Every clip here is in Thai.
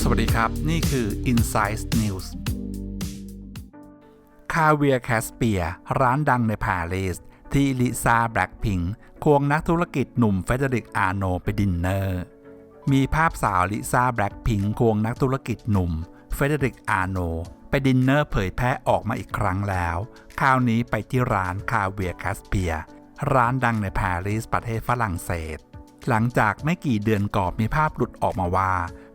สวัสดีครับ นี่คือ Insight News คาเวียแคสเปีย ร้านดังในปารีสที่ลิซ่าแบล็กพิงควงนักธุรกิจหนุ่มเฟเดริกอาโนไปดินเนอร์ มีภาพสาวลิซ่าแบล็กพิงควงนักธุรกิจหนุ่มเฟเดริกอาโนไปดินเนอร์เผยแพร่ออกมาอีกครั้งแล้ว คราวนี้ไปที่ร้านคาเวียแคสเปีย ร้านดังในปารีสประเทศฝรั่งเศส หลังจากไม่กี่เดือนก่อนมีภาพหลุดออกมาว่า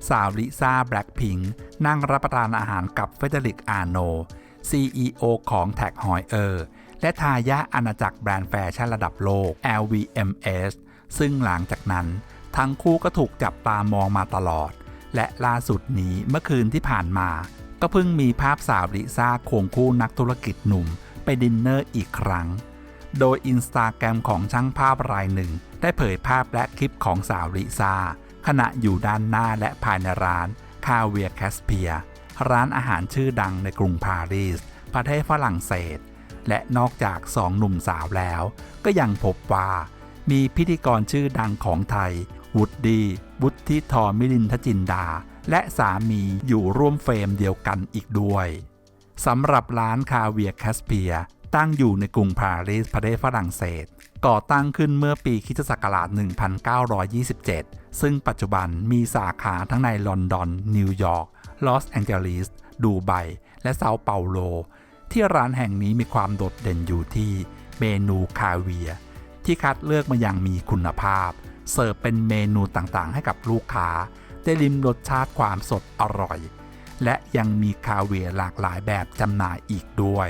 สาวลิซ่าแบล็กพิงนั่งรับประทานอาหารกับเฟเดริกอาโน CEO ของแท็กหอยเออร์และทายาอาณาจักรแบรนด์แฟชั่นระดับโลก LVMH ซึ่งหลังจากนั้น ทั้งคู่ก็ถูกจับตามองมาตลอด และล่าสุดนี้เมื่อคืนที่ผ่านมา ก็เพิ่งมีภาพสาวลิซ่าควงคู่นักธุรกิจหนุ่มไปดินเนอร์อีกครั้ง โดยอินสตาแกรมของช่างภาพรายหนึ่ง ได้เผยภาพและคลิปของสาวลิซาขณะอยู่ด้านหน้าและภายในร้านคาเวียแคสเปีย ร้านอาหารชื่อดังในกรุงปารีส ประเทศฝรั่งเศส และนอกจากสองหนุ่มสาวแล้ว ก็ยังพบว่า มีพิธีกรชื่อดังของไทย วุฒดีวุฒิทอมิลินทจินดา และสามีอยู่ร่วมเฟรมเดียวกันอีกด้วยสำหรับร้านคาเวียแคสเปีย ตั้งอยู่ในกรุงปารีสประเทศฝรั่งเศส ก่อตั้งขึ้นเมื่อปีคิศักราช 1927 ซึ่งปัจจุบันมีสาขาทั้งในลอนดอน นิวยอร์ก ลอสแองเจลิส ดูไบ และเซาเปาโล ที่ร้านแห่งนี้มีความโดดเด่นอยู่ที่เมนูคาเวีย ที่คัดเลือกมาอย่างมีคุณภาพ เสิร์ฟเป็นเมนูต่างๆ ให้กับลูกค้า ได้ลิ้มรสชาติความสดอร่อย และยังมีคาเวียหลากหลายแบบจำหน่ายอีกด้วย